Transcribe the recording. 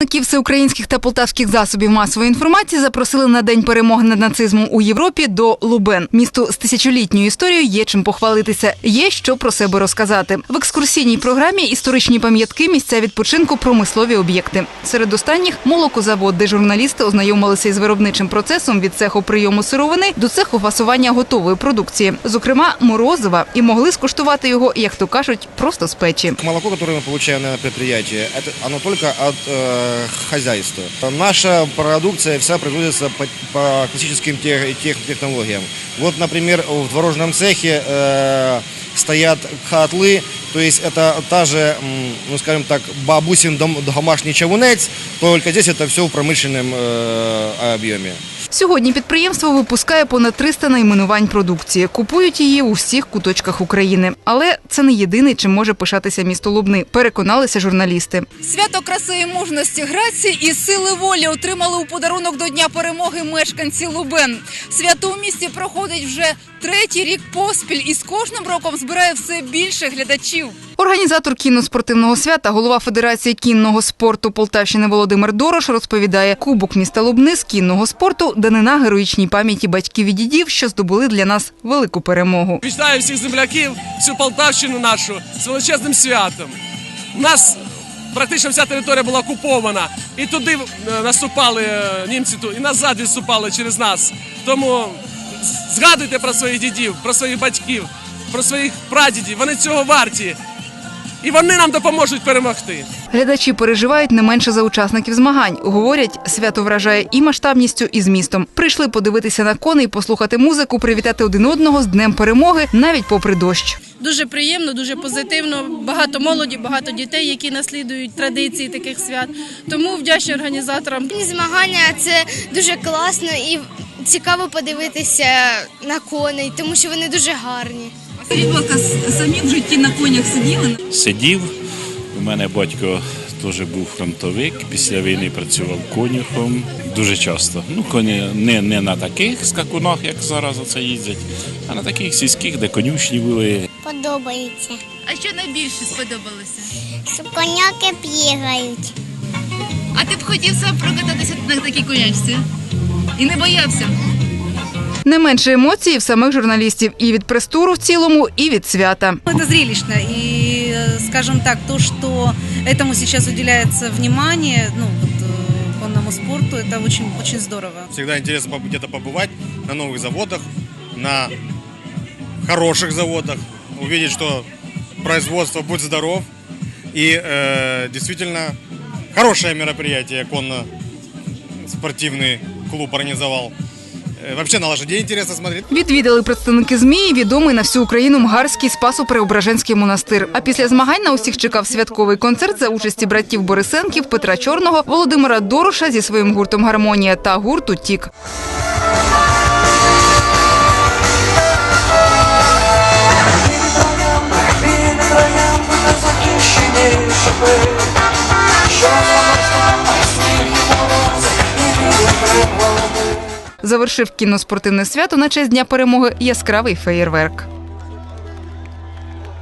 Представників всеукраїнських та полтавських засобів масової інформації запросили на день перемоги над нацизмом у Європі до Лубен. Місто з тисячолітньою історією є чим похвалитися. Є що про себе розказати. В екскурсійній програмі історичні пам'ятки, місця відпочинку, промислові об'єкти. Серед останніх молокозавод, де журналісти ознайомилися із виробничим процесом від цеху прийому сировини до цеху фасування готової продукції, зокрема морозива, і могли скуштувати його, як то кажуть, просто з печі. Молоко, которое мы получаем на предприятии, это оно только от э, хозяйства. Наша продукция вся производится по, по классическим тех, тех технологиям. Вот, например, в творожном цехе э, стоят котлы, то есть это та же, м, ну скажем так, бабусин дом, домашний чавунец, только здесь это все в промышленном э, объеме. Сьогодні підприємство випускає понад 300 найменувань продукції. Купують її у всіх куточках України. Але це не єдиний, чим може пишатися місто Лубни. Переконалися журналісти. Свято краси і мужності, грації і сили волі отримали у подарунок до Дня перемоги мешканці Лубен. Свято у місті проходить вже третій рік поспіль і з кожним роком збирає все більше глядачів. Організатор кінно-спортивного свята, голова Федерації кінного спорту Полтавщини Володимир Дорош розповідає, кубок міста Лубни з кінного спорту данина героїчній пам'яті батьків і дідів, що здобули для нас велику перемогу. Вітаю всіх земляків, всю Полтавщину нашу з величезним святом. У нас практично вся територія була окупована. І туди е, наступали е, німці, і назад відступали через нас. Тому згадуйте про своїх дідів, про своїх батьків, про своїх прадідів. Вони цього варті. І вони нам допоможуть перемогти. Глядачі переживають не менше за учасників змагань. Говорять, свято вражає і масштабністю, і змістом. Прийшли подивитися на коней, послухати музику, привітати один одного з днем перемоги, навіть попри дощ. Дуже приємно, дуже позитивно. Багато молоді, багато дітей, які наслідують традиції таких свят. Тому вдячні організаторам. Змагання це дуже класно і цікаво подивитися на коней, тому що вони дуже гарні. Скажіть, ласка, самі в житті на конях сиділи? сидів. У мене батько теж був фронтовик. Після війни працював конюхом дуже часто. Ну, коні не, не на таких скакунах, як зараз оце їздять, а на таких сільських, де конюшні були. Подобається. А що найбільше сподобалося? Що коняки бігають. А ти б хотів сам прокататися на такій конячці? І не боявся? Не менше емоцій в самих журналістів і від прес-туру в цілому, і від свята. Это зрелищно. И, э, скажем так, то, что этому сейчас уделяется внимание, ну, вот, э, конному спорту, это очень, очень здорово. Всегда интересно поб- где-то побывать на новых заводах, на хороших заводах, увидеть, что производство «Будь здоров» и э, действительно хорошее мероприятие конно-спортивный Клуб организовал. Э, Вообще на лошадей интересно смотреть. Відвідали представники ЗМІ і відомий на всю Україну Мгарський Спасо-Преображенський монастир. А після змагань на усіх чекав святковий концерт за участі братів Борисенків, Петра Чорного, Володимира Дороша зі своїм гуртом Гармонія та гурту Тік. Завершив кіноспортивне свято на честь Дня перемоги яскравий феєрверк.